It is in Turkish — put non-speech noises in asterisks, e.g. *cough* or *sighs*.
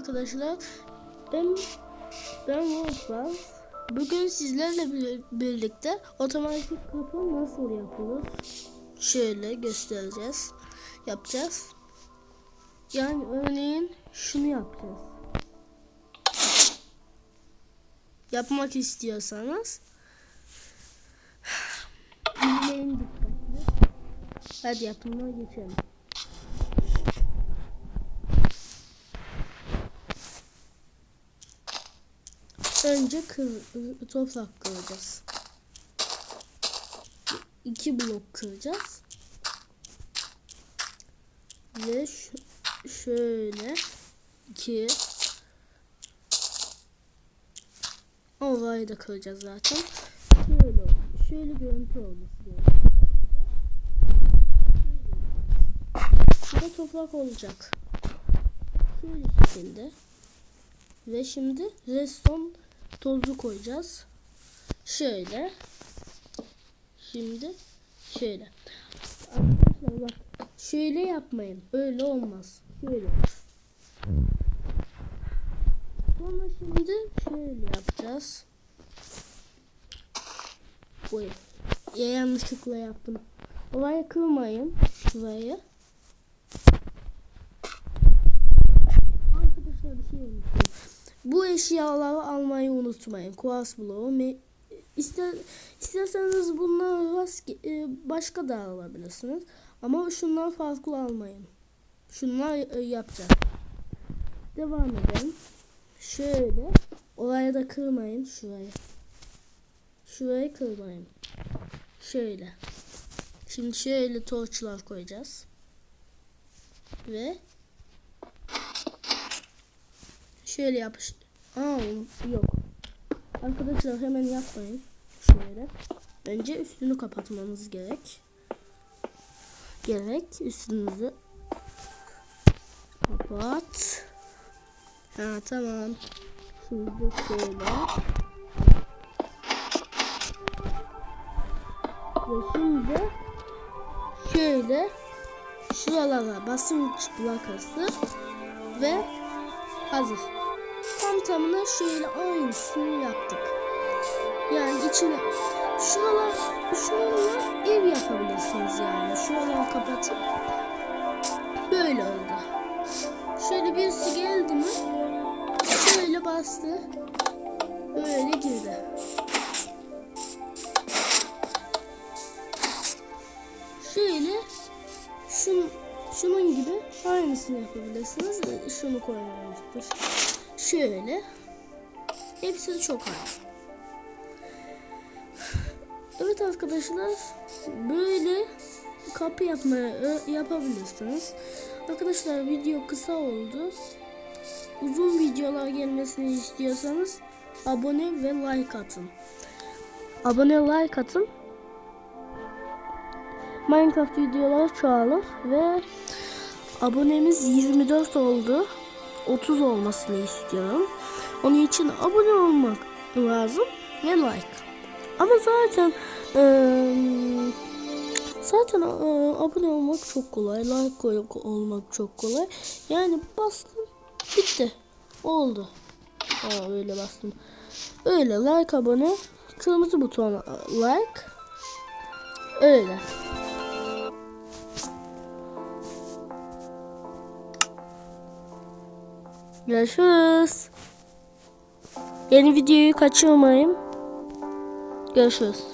arkadaşlar. Ben ben Wolfgang. Bugün sizlerle bir- birlikte otomatik kapı nasıl yapılır? Şöyle göstereceğiz. Yapacağız. Yani örneğin şunu yapacağız. Yapmak istiyorsanız *sighs* izleyin dikkatli. Hadi yapımına geçelim. Önce kır, toprak kıracağız. İki blok kıracağız. Ve şöyle iki Orayı da kıracağız zaten. Şöyle şöyle görüntü olması gerekiyor. Şurada toprak olacak. Şöyle şekilde. Ve şimdi reston tozu koyacağız. Şöyle. Şimdi şöyle. Arkadaşlar bak. Şöyle yapmayın. Öyle olmaz. Şöyle. Sonra şimdi şöyle yapacağız. Oy. Ya yanlışlıkla yaptım. Orayı kırmayın. Şurayı. Arkadaşlar bir şey unuttum. Bu eşyaları almayı unutmayın. Kuars bloğu. İster, isterseniz rast- e, başka da alabilirsiniz. Ama şunlar farklı almayın. Şunlar e, yapacağız. Devam edelim. Şöyle. Orayı da kırmayın. Şurayı. Şurayı kırmayın. Şöyle. Şimdi şöyle torçlar koyacağız. Ve şöyle yapış. Aa yok. Arkadaşlar hemen yapmayın. Şöyle. Önce üstünü kapatmamız gerek. Gerek üstünüzü kapat. Ha tamam. Şimdi şöyle. Ve şimdi şöyle şuralara basınç plakası ve hazır. Tam tamına şöyle aynısını yaptık. Yani içine şuralar şuralara ev yapabilirsiniz yani. Şuraları kapatıp böyle oldu. Şöyle birisi geldi mi şöyle bastı. Böyle girdi. Şöyle şun, şunun gibi aynısını yapabilirsiniz. Şunu koymamıştır. Şöyle. Hepsi de çok aynı. Evet arkadaşlar böyle kapı yapmaya ö- yapabilirsiniz. Arkadaşlar video kısa oldu. Uzun videolar gelmesini istiyorsanız abone ve like atın. Abone like atın. Minecraft videoları çoğalır ve abonemiz 24 oldu. 30 olmasını istiyorum. Onun için abone olmak lazım ve like. Ama zaten eee, zaten eee, abone olmak çok kolay. Like olmak çok kolay. Yani bastım bitti. Oldu. Aa, öyle bastım. Öyle like abone. Kırmızı butona like. Öyle. Görüşürüz. Yeni videoyu kaçırmayın. Görüşürüz.